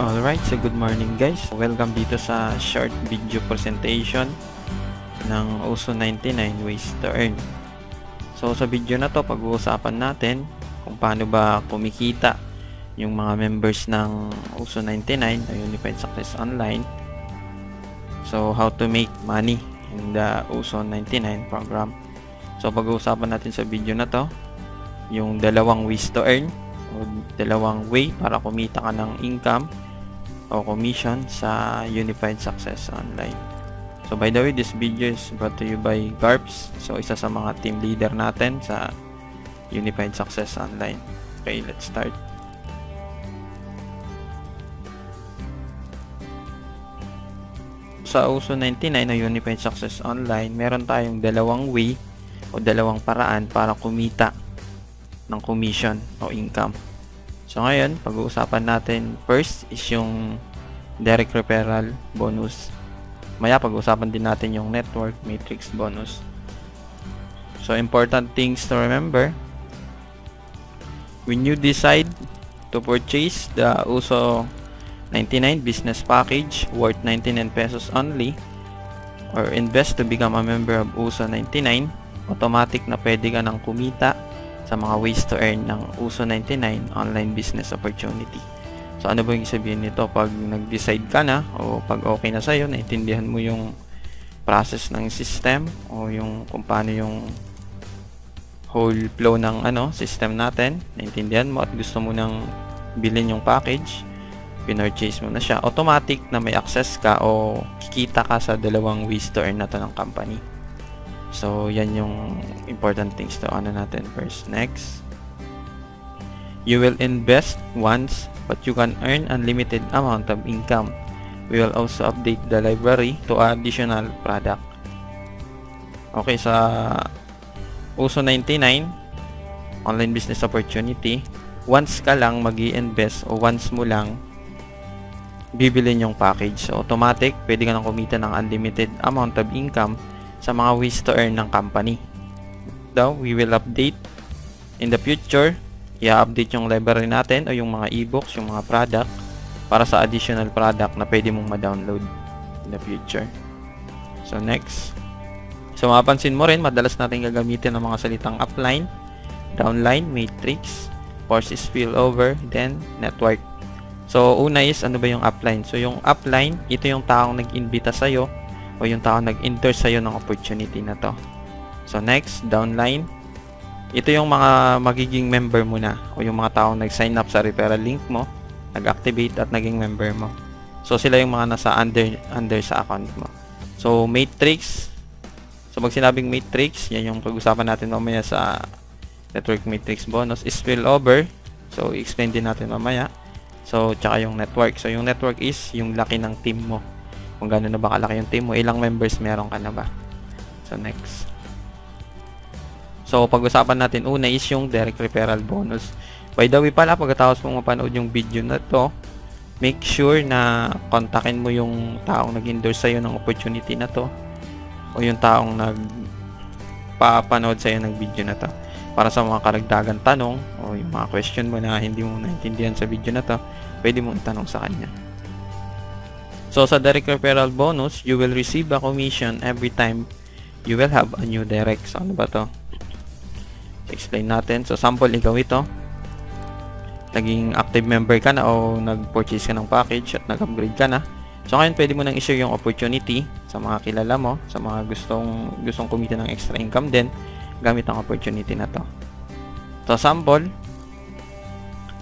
Alright, so good morning guys. Welcome dito sa short video presentation ng OSO 99 Ways to Earn. So sa video na to, pag-uusapan natin kung paano ba kumikita yung mga members ng OSO 99 o Unified Success Online. So how to make money in the OSO 99 program. So pag-uusapan natin sa video na to, yung dalawang ways to earn o dalawang way para kumita ka ng income o commission sa Unified Success Online. So by the way, this video is brought to you by Garbs. So isa sa mga team leader natin sa Unified Success Online. Okay, let's start. Sa USO 99 o Unified Success Online, meron tayong dalawang way o dalawang paraan para kumita ng commission o income. So ngayon, pag-uusapan natin first is yung direct referral bonus. Maya pag-uusapan din natin yung network matrix bonus. So important things to remember. When you decide to purchase the USO 99 business package worth 99 pesos only or invest to become a member of USO 99, automatic na pwede ka nang kumita sa mga ways to earn ng USO 99 online business opportunity. So ano ba yung sabihin nito? Pag nag-decide ka na o pag okay na sa'yo, naintindihan mo yung process ng system o yung kung paano yung whole flow ng ano system natin, naintindihan mo at gusto mo nang bilhin yung package, pinurchase mo na siya, automatic na may access ka o kikita ka sa dalawang ways to earn na to ng company. So, yan yung important things to ano natin first. Next. You will invest once, but you can earn unlimited amount of income. We will also update the library to additional product. Okay, sa USO 99, online business opportunity, once ka lang mag invest o once mo lang bibilin yung package. So, automatic, pwede ka nang kumita ng unlimited amount of income sa mga ways to earn ng company. Daw, we will update in the future, i-update yung library natin o yung mga ebooks, yung mga product para sa additional product na pwede mong ma-download in the future. So, next. So, mapapansin mo rin, madalas natin gagamitin ang mga salitang upline, downline, matrix, force spillover, then network. So, una is, ano ba yung upline? So, yung upline, ito yung taong nag-invita sa'yo o yung tao nag-enter sa'yo ng opportunity na to. So next, downline. Ito yung mga magiging member mo na o yung mga taong nag-sign up sa referral link mo, nag-activate at naging member mo. So sila yung mga nasa under under sa account mo. So matrix. So pag sinabing matrix, yan yung pag-usapan natin mamaya sa network matrix bonus spillover. So i-explain din natin mamaya. So tsaka yung network. So yung network is yung laki ng team mo kung gano'n na ba kalaki yung team mo, ilang members meron ka na ba. So, next. So, pag-usapan natin una is yung direct referral bonus. By the way pala, pagkatapos mong mapanood yung video na to, make sure na kontakin mo yung taong nag-endorse sa'yo ng opportunity na to o yung taong nagpapanood sa'yo ng video na to para sa mga karagdagan tanong o yung mga question mo na hindi mo naintindihan sa video na to, pwede mong itanong sa kanya. So sa direct referral bonus, you will receive a commission every time you will have a new direct. So ano ba to? Explain natin. So sample ikaw ito. Naging active member ka na o nag-purchase ka ng package at nag-upgrade ka na. So ngayon pwede mo nang i-share yung opportunity sa mga kilala mo, sa mga gustong gustong kumita ng extra income din gamit ang opportunity na to. So sample,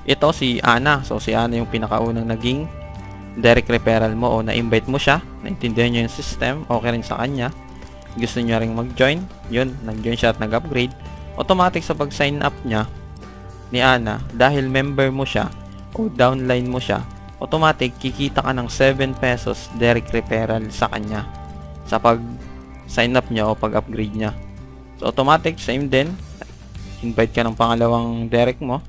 ito si Ana. So si Ana yung pinakaunang naging direct referral mo o na-invite mo siya, naintindihan niya yung system, okay rin sa kanya, gusto niya ring mag-join, yun, nag-join siya at nag-upgrade, automatic sa pag-sign up niya ni Ana, dahil member mo siya o downline mo siya, automatic kikita ka ng 7 pesos direct referral sa kanya sa pag sign up niya o pag-upgrade niya. So automatic, same din. Invite ka ng pangalawang direct mo.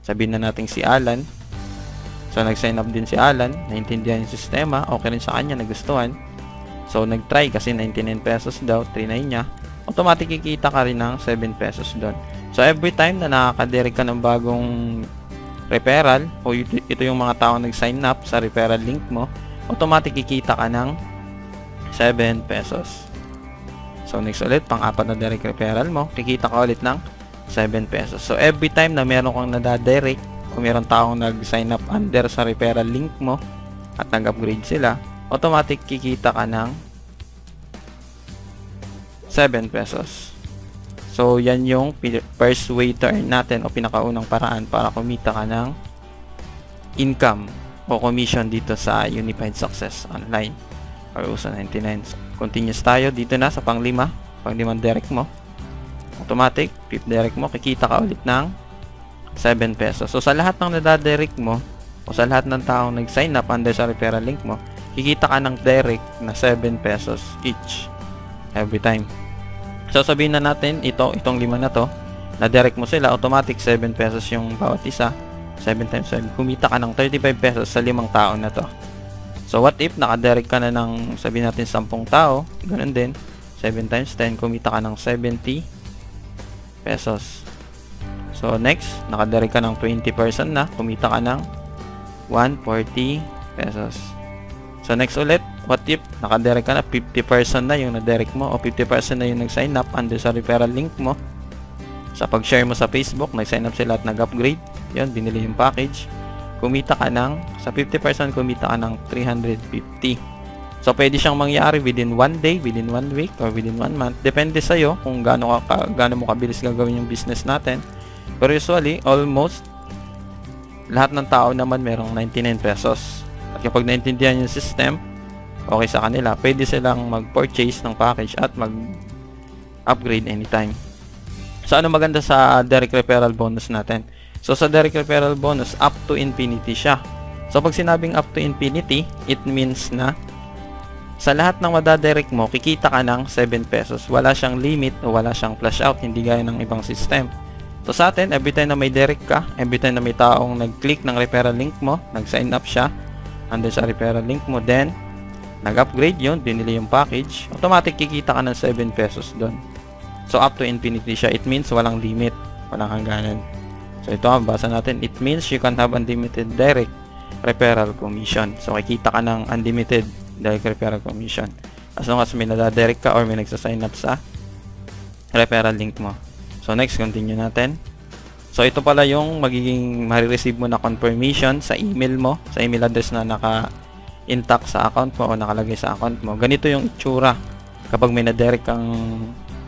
Sabihin na natin si Alan So, nag-sign up din si Alan, naintindihan yung sistema, okay rin sa kanya, nagustuhan. So, nag-try kasi 99 pesos daw, 39 niya. Automatic kikita ka rin ng 7 pesos doon. So, every time na nakakadirect ka ng bagong referral o ito, ito yung mga tao nag-sign up sa referral link mo, automatic kikita ka ng 7 pesos. So next ulit, pang-apat na direct referral mo, kikita ka ulit ng 7 pesos. So every time na meron kang nadadirect o meron taong nag-sign up under sa referral link mo at nag-upgrade sila, automatic kikita ka ng 7 pesos. So, yan yung first way to earn natin o pinakaunang paraan para kumita ka ng income o commission dito sa Unified Success Online or USA 99. Continuous tayo dito na sa panglima, panglimang direct mo. Automatic, fifth direct mo, kikita ka ulit ng 7 pesos. So, sa lahat ng nadadirect mo o sa lahat ng taong nag-sign up under sa referral link mo, kikita ka ng direct na 7 pesos each every time. So sabihin na natin ito, itong lima na to, na direct mo sila, automatic 7 pesos yung bawat isa. 7 times 7, kumita ka ng 35 pesos sa limang tao na to. So what if nakadirect ka na ng sabihin natin 10 tao, ganun din. 7 times 10, kumita ka ng 70 pesos. So next, nakadirect ka ng 20 person na, kumita ka ng 140 pesos. So next ulit, what if nakadirect ka na 50% na yung na-direct mo o 50% na yung nag-sign up under sa referral link mo. Sa pag-share mo sa Facebook, nag-sign up sila at nag-upgrade. Yun, binili yung package. Kumita ka ng, sa 50% kumita ka ng 350. So, pwede siyang mangyari within one day, within one week, or within one month. Depende sa'yo kung gaano, ka, gaano mo kabilis gagawin yung business natin. Pero usually, almost lahat ng tao naman merong 99 pesos. At kapag naintindihan yung system, okay sa kanila, pwede silang mag-purchase ng package at mag-upgrade anytime. So, ano maganda sa direct referral bonus natin? So, sa direct referral bonus, up to infinity siya. So, pag sinabing up to infinity, it means na sa lahat ng madadirect mo, kikita ka ng 7 pesos. Wala siyang limit o wala siyang flash out, hindi gaya ng ibang system. So sa atin, every time na may direct ka, every time na may taong nag-click ng referral link mo, nag-sign up siya, under sa referral link mo, then nag-upgrade yon binili yung package, automatic kikita ka ng 7 pesos doon. So up to infinity siya, it means walang limit, walang hangganan. So ito ang basa natin, it means you can have unlimited direct referral commission. So kikita ka ng unlimited direct referral commission. As long as may nadadirect ka or may nagsa-sign up sa referral link mo. So next, continue natin. So ito pala yung magiging marireceive mo na confirmation sa email mo, sa email address na naka intact sa account mo o nakalagay sa account mo. Ganito yung itsura kapag may na-direct kang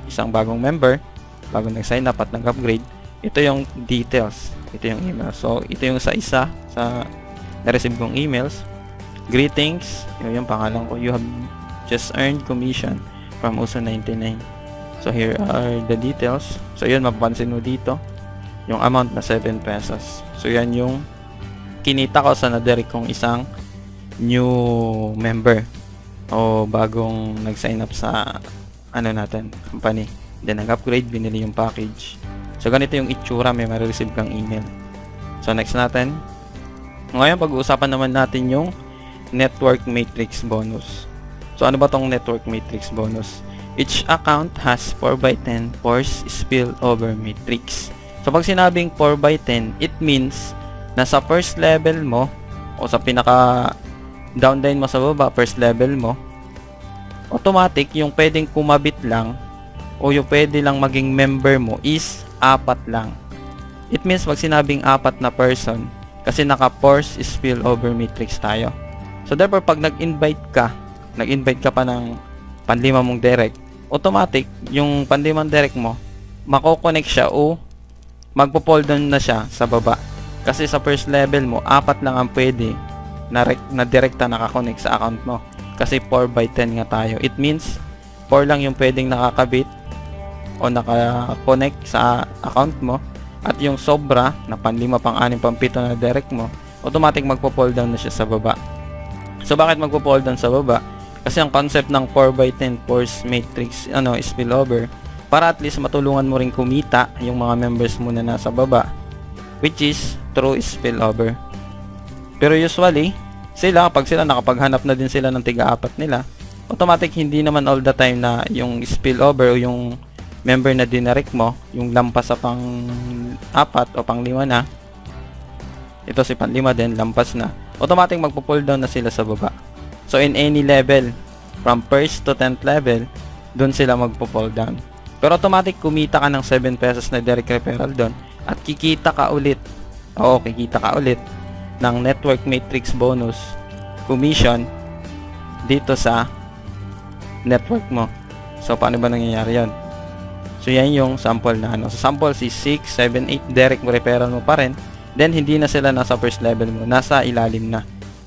isang bagong member, bagong nag-sign up at nag-upgrade. Ito yung details. Ito yung email. So, ito yung sa isa sa na-receive kong emails. Greetings. Yun yung pangalan ko. You have just earned commission from USO 99. So, here are the details. So, yun, mapapansin mo dito yung amount na 7 pesos. So, yan yung kinita ko sa na-direct kong isang new member o bagong nag-sign up sa ano natin, company. Then nag-upgrade, binili yung package. So ganito yung itsura, may ma-receive kang email. So next natin. Ngayon pag-uusapan naman natin yung network matrix bonus. So ano ba tong network matrix bonus? Each account has 4x10 force spillover matrix. So pag sinabing 4x10, it means na sa first level mo o sa pinaka downline mo sa baba, first level mo, automatic yung pwedeng kumabit lang o yung pwede lang maging member mo is apat lang. It means pag sinabing apat na person, kasi naka-force spillover matrix tayo. So therefore, pag nag-invite ka, nag-invite ka pa ng panlima mong direct, automatic, yung panlimang direct mo, mako-connect siya o magpo-fall down na siya sa baba. Kasi sa first level mo, apat lang ang pwede na, na direkta nakakonect sa account mo. Kasi 4 by 10 nga tayo. It means 4 lang yung pwedeng nakakabit o naka-connect sa account mo at yung sobra na panlima, pang anim, pang pito na direct mo, automatic magpo-fall down na siya sa baba. So bakit magpo-fall down sa baba? Kasi ang concept ng 4 by 10 force matrix ano spillover para at least matulungan mo rin kumita yung mga members mo na nasa baba which is through spillover. Pero usually, sila kapag sila nakapaghanap na din sila ng tiga-apat nila, automatic hindi naman all the time na yung spillover o yung member na dinarek mo, yung lampas sa pang apat o pang lima na, ito si panlima din, lampas na, automatic magpo-pull down na sila sa baba. So in any level, from first to 10th level, doon sila magpo-pull down. Pero automatic kumita ka ng 7 pesos na direct referral doon at kikita ka ulit. Oo, kikita ka ulit ng network matrix bonus commission dito sa network mo. So paano ba nangyayari 'yon? So yan yung sample na ano. So sample si 6, 7, 8 direct referral mo pa rin. Then hindi na sila nasa first level mo, nasa ilalim na.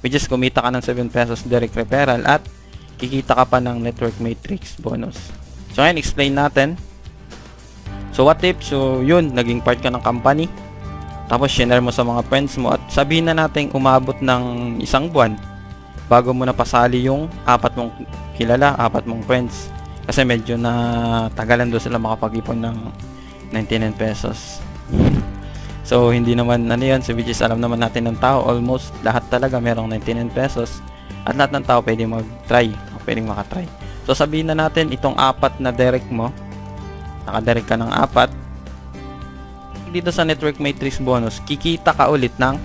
Which is kumita ka ng 7 pesos direct referral at kikita ka pa ng network matrix bonus. So ngayon explain natin. So what if so yun naging part ka ng company tapos share mo sa mga friends mo at sabihin na natin umabot ng isang buwan bago mo napasali yung apat mong kilala, apat mong friends. Kasi medyo na tagalan doon sila makapag-ipon ng 99 pesos. So, hindi naman ano yun. So, which alam naman natin ng tao, almost lahat talaga merong 99 pesos. At lahat ng tao pwede mag-try. Pwedeng makatry. So, sabihin na natin itong apat na direct mo. Nakadirect ka ng apat. Dito sa network matrix bonus, kikita ka ulit ng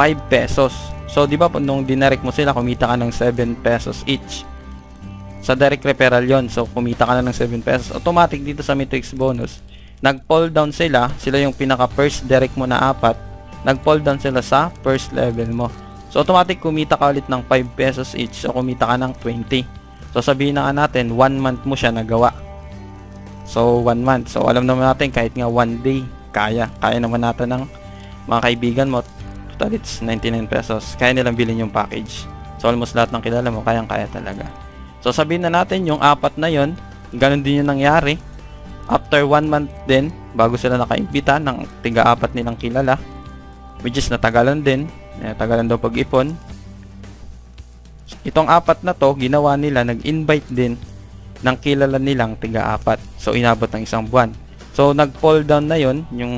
5 pesos. So, di ba nung dinirect mo sila, kumita ka ng 7 pesos each. Sa direct referral yon So, kumita ka na ng 7 pesos. Automatic dito sa matrix bonus, nag-fall down sila. Sila yung pinaka first direct mo na apat. Nag-fall down sila sa first level mo. So, automatic kumita ka ulit ng 5 pesos each. So, kumita ka ng 20. So, sabihin na natin, 1 month mo siya nagawa. So, 1 month. So, alam naman natin, kahit nga 1 day, kaya. Kaya naman natin ng mga kaibigan mo. Total, it's 99 pesos. Kaya nilang bilhin yung package. So, almost lahat ng kilala mo, kayang-kaya talaga. So, sabihin na natin, yung apat na yon ganun din yung nangyari. After 1 month din, bago sila nakaimbita ng tiga-apat nilang kilala, which is natagalan din, natagalan daw pag-ipon. Itong apat na to, ginawa nila, nag-invite din ng kilala nilang tiga-apat. So, inabot ng isang buwan. So, nag-fall down na yon yung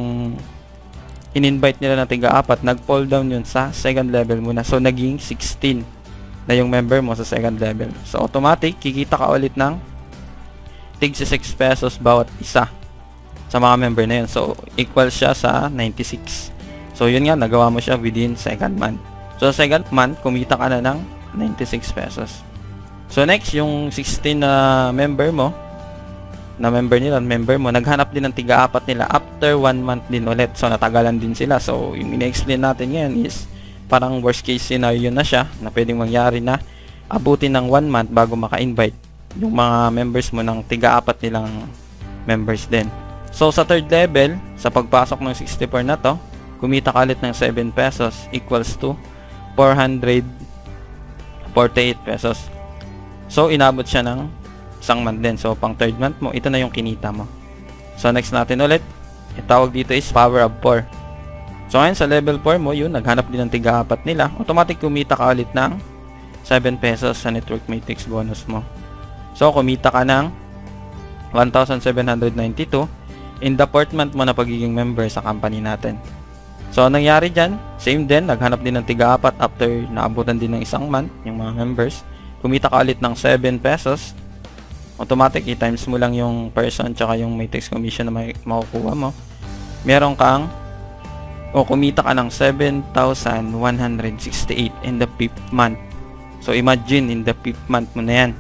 in-invite nila ng tiga-apat, nag-fall down yun sa second level muna. So, naging 16 na yung member mo sa second level. So, automatic, kikita ka ulit ng tig 6 pesos bawat isa sa mga member na yun. So, equal siya sa 96. So, yun nga, nagawa mo siya within second month. So, sa second month, kumita ka na ng 96 pesos. So, next, yung 16 na member mo, na member nila, member mo, naghanap din ng tiga-apat nila after 1 month din ulit. So, natagalan din sila. So, yung ina-explain natin ngayon is parang worst case scenario na siya na pwedeng mangyari na abutin ng 1 month bago maka-invite yung mga members mo ng tiga-apat nilang members din. So, sa third level, sa pagpasok ng 64 na to, kumita ka ulit ng 7 pesos equals to 448 pesos. So, inabot siya ng isang month din. So, pang third month mo, ito na yung kinita mo. So, next natin ulit, itawag dito is power of 4. So, ngayon sa level 4 mo, yun, naghanap din ng tiga-apat nila. Automatic kumita ka ulit ng 7 pesos sa network matrix bonus mo. So, kumita ka ng 1,792 in the fourth month mo na pagiging member sa company natin. So, nangyari dyan? Same din, naghanap din ng tiga-apat after naabutan din ng isang month, yung mga members. Kumita ka ulit ng 7 pesos. Automatic, i-times mo lang yung person tsaka yung matrix commission na may makukuha mo. Meron kang o kumita ka ng 7,168 in the fifth month. So, imagine, in the fifth month mo na yan.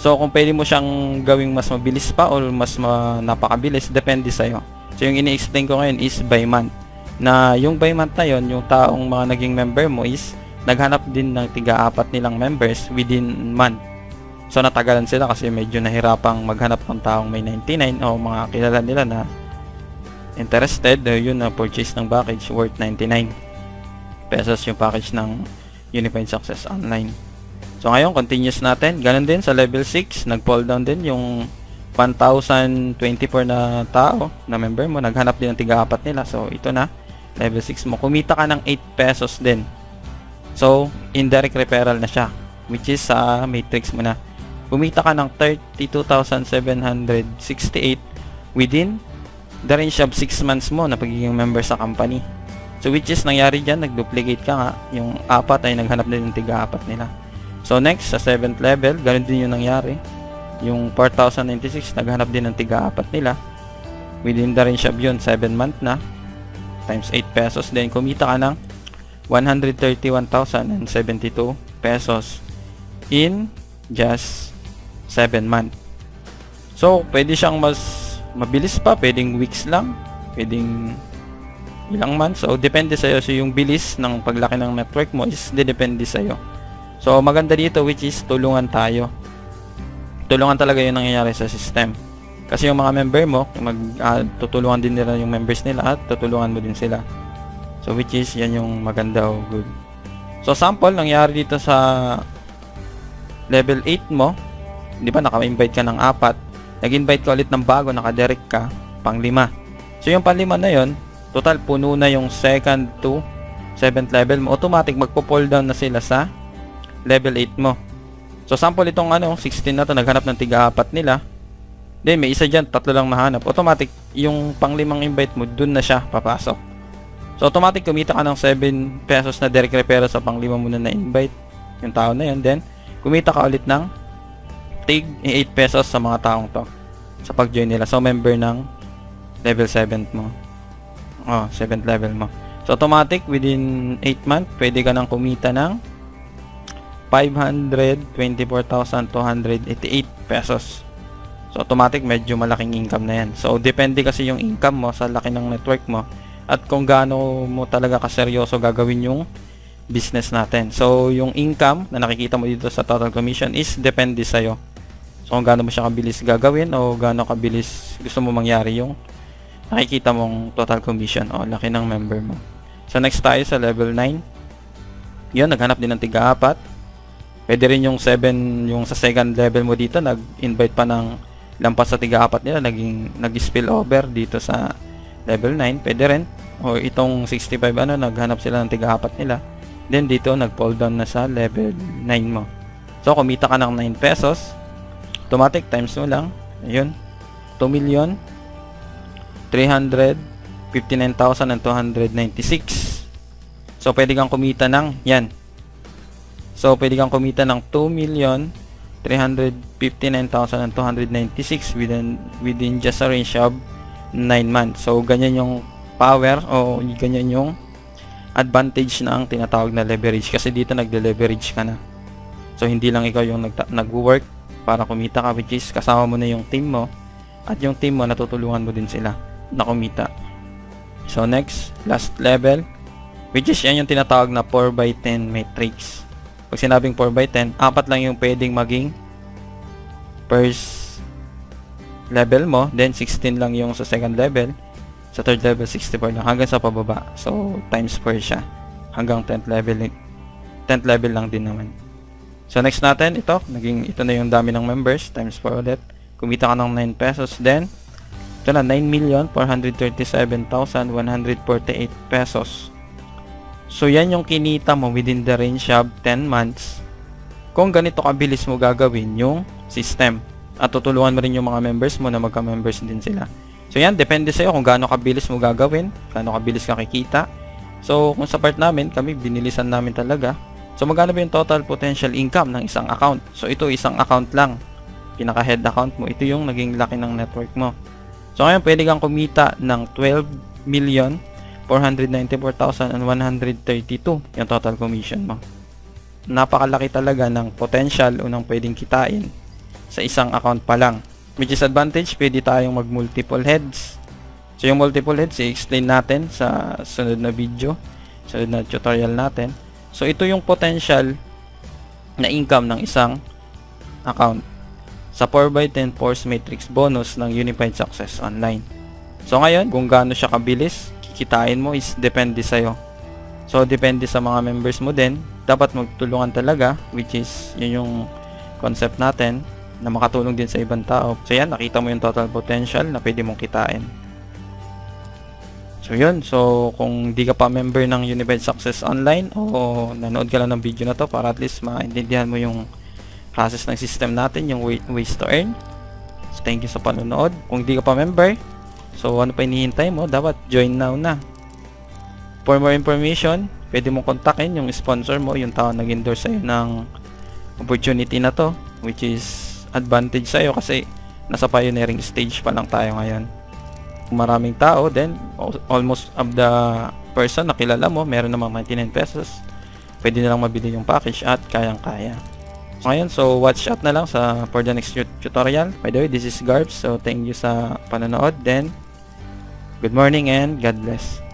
So, kung pwede mo siyang gawing mas mabilis pa or mas ma napakabilis, depende sa'yo. So, yung ini-explain ko ngayon is by month. Na yung by month na yon yung taong mga naging member mo is naghanap din ng tiga-apat nilang members within month. So, natagalan sila kasi medyo nahirapang maghanap ng taong may 99 o mga kilala nila na interested, uh, yun na purchase ng package worth 99 pesos yung package ng Unified Success Online. So ngayon, continuous natin. Ganun din sa level 6, nag-fall down din yung 1,024 na tao na member mo. Naghanap din ng tiga-apat nila. So ito na, level 6 mo. Kumita ka ng 8 pesos din. So, indirect referral na siya. Which is sa uh, matrix mo na. Kumita ka ng 32,768 within the range of 6 months mo na pagiging member sa company. So which is nangyari dyan, nag-duplicate ka nga. Yung apat ay naghanap din ng tiga-apat nila. So next, sa 7th level, ganun din yung nangyari. Yung 4,096, naghanap din ng tiga-apat nila. Within the range of yun, 7 month na. Times 8 pesos. Then, kumita ka ng 131,072 pesos in just 7 months. So, pwede siyang mas mabilis pa, pwedeng weeks lang, pwedeng ilang months. So, depende sa'yo. So, yung bilis ng paglaki ng network mo is depende sa'yo. So, maganda dito which is tulungan tayo. Tulungan talaga yung nangyayari sa system. Kasi yung mga member mo, mag, uh, din nila yung members nila at tutulungan mo din sila. So which is yan yung maganda o good. So sample nangyari dito sa level 8 mo, di ba naka-invite ka ng apat, nag-invite ka ulit ng bago, naka-direct ka, pang lima. So yung panlima na yon, total puno na yung second to 7th level mo, automatic magpo-fall down na sila sa level 8 mo. So sample itong ano, 16 na to, naghanap ng tiga-apat nila, Then, may isa dyan, tatlo lang mahanap. Automatic, yung panglimang invite mo, dun na siya papasok. So, automatic, kumita ka ng 7 pesos na direct repair sa panglima mo na na-invite. Yung tao na yun. Then, kumita ka ulit ng tig 8 pesos sa mga taong to. Sa pag-join nila. So, member ng level 7 mo. Oh, 7th level mo. So, automatic, within 8 months, pwede ka nang kumita ng 524,288 pesos. So automatic medyo malaking income na yan. So depende kasi yung income mo sa laki ng network mo at kung gaano mo talaga kaseryoso gagawin yung business natin. So yung income na nakikita mo dito sa total commission is depende sa iyo. So kung gaano mo siya kabilis gagawin o gaano kabilis gusto mo mangyari yung nakikita mong total commission o laki ng member mo. So next tayo sa level 9. Yun, naghanap din ng tiga-apat. Pwede rin yung 7, yung sa second level mo dito, nag-invite pa ng lampas sa tiga-apat nila naging nag-spill over dito sa level 9 pwede rin. O itong 65 ano naghanap sila ng tiga-apat nila. Then dito nag-fall down na sa level 9 mo. So kumita ka ng 9 pesos. Automatic times mo lang. Ayun. 2 million 359,296 so pwede kang kumita ng yan so pwede kang kumita ng 2 million 359,296 within within just a range of 9 months. So ganyan yung power o ganyan yung advantage na ang tinatawag na leverage kasi dito nagde-leverage ka na. So hindi lang ikaw yung nag-work para kumita ka which is kasama mo na yung team mo at yung team mo natutulungan mo din sila na kumita. So next, last level which is yan yung tinatawag na 4x10 matrix. Pag sinabing 4x10, apat lang yung pwedeng maging first level mo. Then, 16 lang yung sa second level. Sa third level, 64 lang. Hanggang sa pababa. So, times 4 siya. Hanggang 10th level. 10th level lang din naman. So, next natin, ito. Naging, ito na yung dami ng members. Times 4 ulit. Kumita ka ng 9 pesos. Then, ito na, 9,437,148 pesos. So, yan yung kinita mo within the range of 10 months. Kung ganito kabilis mo gagawin yung system. At tutulungan mo rin yung mga members mo na magka-members din sila. So, yan. Depende sa'yo kung gaano kabilis mo gagawin. Gaano kabilis ka kikita. So, kung sa part namin, kami binilisan namin talaga. So, magkano ba yung total potential income ng isang account? So, ito isang account lang. Pinaka-head account mo. Ito yung naging laki ng network mo. So, ngayon, pwede kang kumita ng 12 million 494,132 yung total commission mo. Napakalaki talaga ng potential o ng pwedeng kitain sa isang account pa lang. Which is advantage, pwede tayong mag multiple heads. So yung multiple heads, i-explain natin sa sunod na video, sunod na tutorial natin. So ito yung potential na income ng isang account sa 4x10 Force Matrix bonus ng Unified Success Online. So ngayon, kung gaano siya kabilis, kikitain mo is depende sa'yo. So, depende sa mga members mo din. Dapat magtulungan talaga, which is, yun yung concept natin, na makatulong din sa ibang tao. So, yan, nakita mo yung total potential na pwede mong kitain. So, yun. So, kung di ka pa member ng Unified Success Online o nanood ka lang ng video na to para at least maintindihan mo yung process ng system natin, yung ways to earn. So, thank you sa panonood. Kung di ka pa member, So, ano pa hinihintay mo? Dapat join now na. For more information, pwede mong kontakin yung sponsor mo, yung tao nag-endorse sa'yo ng opportunity na to, which is advantage sa'yo kasi nasa pioneering stage pa lang tayo ngayon. Maraming tao, then almost of the person na kilala mo, meron namang 99 pesos, pwede nilang mabili yung package at kayang-kaya. Ngayon, so watch out na lang sa for the next tut- tutorial. By the way, this is Garbs. So thank you sa panonood. Then, good morning and God bless.